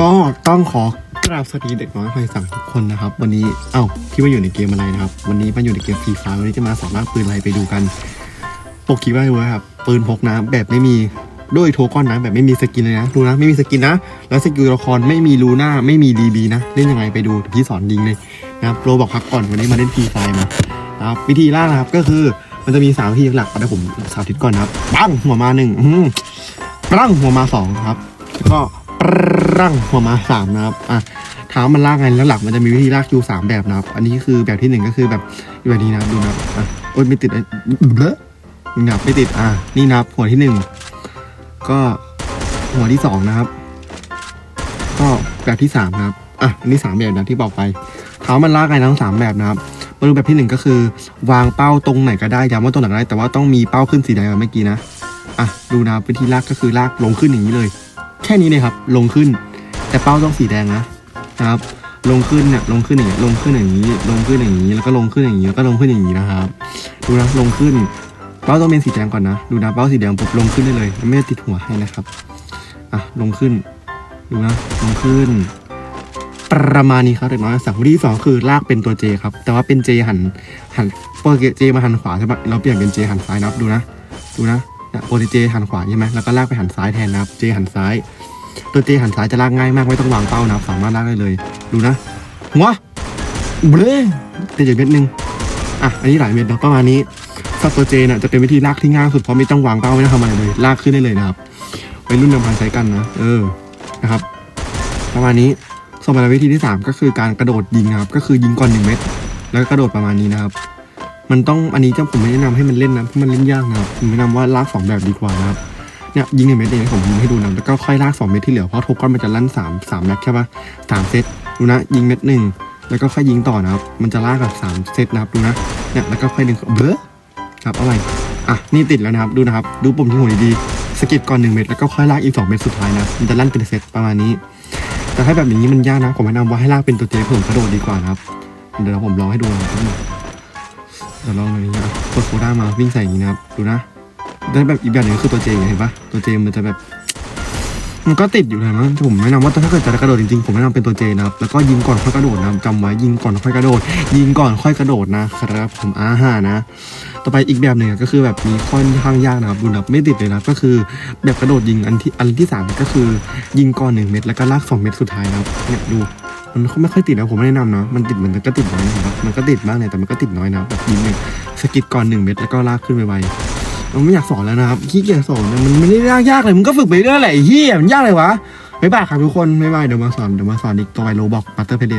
ก็ต้องขอกราบสวัสดีเด็กน้อยคอยสั่งทุกคนนะครับ วันนี้เอ้าพี่ว่าอยู่ในเกมอะไรนะครับ วันนี้มาอยู่ในเกมฟรีไฟวันนี้จะมาสอนลากปืนอะไรไปดูกันปกคิดไว้เลยครับปืนพกน้ำแบบไม่มีด้วยโทก้อนนะแบบไม่มีสกินเลยนะดูนะไม่มีสกินนะแล้วสกิลละครไม่มีลูน่าไม่มีดีบีนะเล่นยังไงไปดูพี่สอนยิงเลยนะครับโปรบอกพักก่อนวันนี้มาเล่นฟรีไฟมานะครับวิธีล่ากนะครับก็คือมันจะมีสามวิธีหลักเดี๋ยวผมสาธิตก่อนนะครับปั้งหัวมาหนึ่งปั้งหัวมาสองครับแล้วก็ ปั้งหัวมาสามนะครับอะถามันลากไงแล้วหลักมันจะมีวิธีลากอยู่สามแบบนะครับ อันนี้คือแบบที่หนึ่งก็คือแบบแบบนี้นะครับดูนะครับอะโอ๊ยไม่ติดเบ้อนี่นะครับไม่ติดอ่านี่นะครับหัวที่หนึ่งก็หัวที่สองนะครับ ก็แบบที่สามนะครับอะอันนี้สามแบบนะที่บอกไปถามว่ามันลากไงทั้งสามแบบนะครับมาดูแบบที่หนึ่งก็คือ วางเป้าตรงไหนก็ได้ย้ำว่าตรงไหนก็ได้แต่ว่าต้องมีเป้าขึ้นสีแดงแบบเมื่อกี้นะอะดูนะวิธีลากก็คือลากลงขึ้นอย่างนี้เลย แค่นี้เลยครับ ลงขึ้น แต่เป้าต้องสีแดงนะนะครับ ลงขึ้นเนี่ยลงขึ้นอย่างนี้ลงขึ้นอย่างนี้ ลงขึ้นอย่างนี้ แล้วก็ลงขึ้นอย่างนี้แล้วก็ลงขึ้นอย่างนี้นะครับ ดูนะลงขึ้น เป้าต้องเป็นสีแดงก่อนนะ ดูนะเป้าสีแดงปุ๊บลงขึ้นได้เลย ไม่ติดหัวให้นะครับอะลงขึ้น ดูนะลงขึ้น ประมาณนี้ครับเด็กน้อยสังวิธีที่สองคือลากเป็นตัวเจครับ แต่ว่าเป็นเจหันหันโปรเจมาหันขวาใช่ปะเราเปลี่ยนเป็นเจหันซ้ายนับดูนะ ดูนะ โปรเจหันขวาใช่ไหมแล้วก็ลากไปหันซ้ายแทนนะครับเจหันซ้าย ตัวเจหันซ้ายจะลากง่ายมากไม่ต้องวางเป้านะครับ สามารถลากได้เลย ดูนะหัวเบลแต่อย่างเม็ดนึงอะอันนี้หลายเม็ดนะประมาณนี้สัตว์ตัวเจนี่ยจะเป็นวิธีลากที่ง่ายสุดเพราะไม่ต้องวางเป้าไม่ต้องทำอะไรเลยลากขึ้นได้เลยนะครับไปรุ่นเดิมพันใช้กันนะเออนะครับ ประมาณนี้ส่วนมาวิธีที่สามก็คือการกระโดดยิงนะครับ ก็คือยิงก่อนหนึ่งเม็ดแล้วก็กระโดดประมาณนี้นะครับ มันต้องอันนี้จะผมไม่แนะนำให้มันเล่นนะเพราะมันเล่นยากนะครับผมแนะนำว่าลากสองแบบดีกว่านะครับเนี่ยยิงหนึ่งเม็ดเองผมยิงให้ดูนะแล้วก็ค่อยลากสองเม็ดที่เหลือเพราะโทก้อนมันจะลั่นสามสามนัดใช่ปะสามเซตดูนะยิงเม็ดหนึ่งแล้วก็ค่อยยิงต่อนะครับ มันจะลากกับสามเซตนะครับดูนะเนี่ยแล้วก็ค่อยดึงเบ้อครับอาใหม่อะนี่ติดแล้วนะครับดูนะครับ ดูปุ่มที่หัวดีๆสกิดก่อนหนึ่งเม็ดแล้วก็ค่อยลากอีกสองเม็ดสุดท้ายนะมันจะลั่นเป็นเซตประมาณนี้แต่ถ้แบบอย่างนี้มันยากนะผมแนะนำว่าให้ลากเป็นตัวเจผมกระโดดดีกว่านะครับเดี๋ยวผมลองให้ดูนะครับ เดี๋ยวลองเลยนะกดโคด้ามาวิ่งใส่อย่างนี้นะครับดูนะได้แบบอีกแบบหนึงคือตัวเจเห็นปะตัวเจมันจะแบบ มันก็ติดอยู่นะมั้งผมแนะนำว่าถ้าเกิดจะกระโดดจริงๆผมแนะนำเป็นตัวเจนะครับแล้วก็ยิงก่อนค่อยกระโดดนะครับจำไว้ยิงก่อนค่อยกระโดด ยิงก่อนค่อยกระโดดนะครับ ผมอาหานะ ต่อไปอีกแบบหนึ่งก็คือแบบมีค่อนข้างยากนะครับดูนดับไม่ติดเลยนะก็คือแบบกระโดดยิงอันที่อันที่สามก็คือ ยิงก่อนหนึ่งเม็ดแล้วก็ลากสองเม็ดสุดท้ายนะครับเนี่ยดู มันไม่ค่อยติดนะผมไม่แนะนำนะมันติดมันก็ติดน้อยนะครับมันก็ติดบ้างเนี่ยแต่มันก็ติดน้อยนะแบบยิงหนึ่งสกิดก่อนหนึ่งเม็ดแล้วก็ลากขึ้นไวๆมันไม่อยากสอนแล้วนะครับขี้เกียจสอนมันไม่ได้ยากยากเลยมันก็ฝึกไปเรื่อยแหละเฮียมันยากเลยวะบ๊ายบายครับทุกคนบ๊ายบายเดี๋ยวมาสอนเดี๋ยวมาสอนอีกตัวไปโรบอกปัตเตอร์เพเด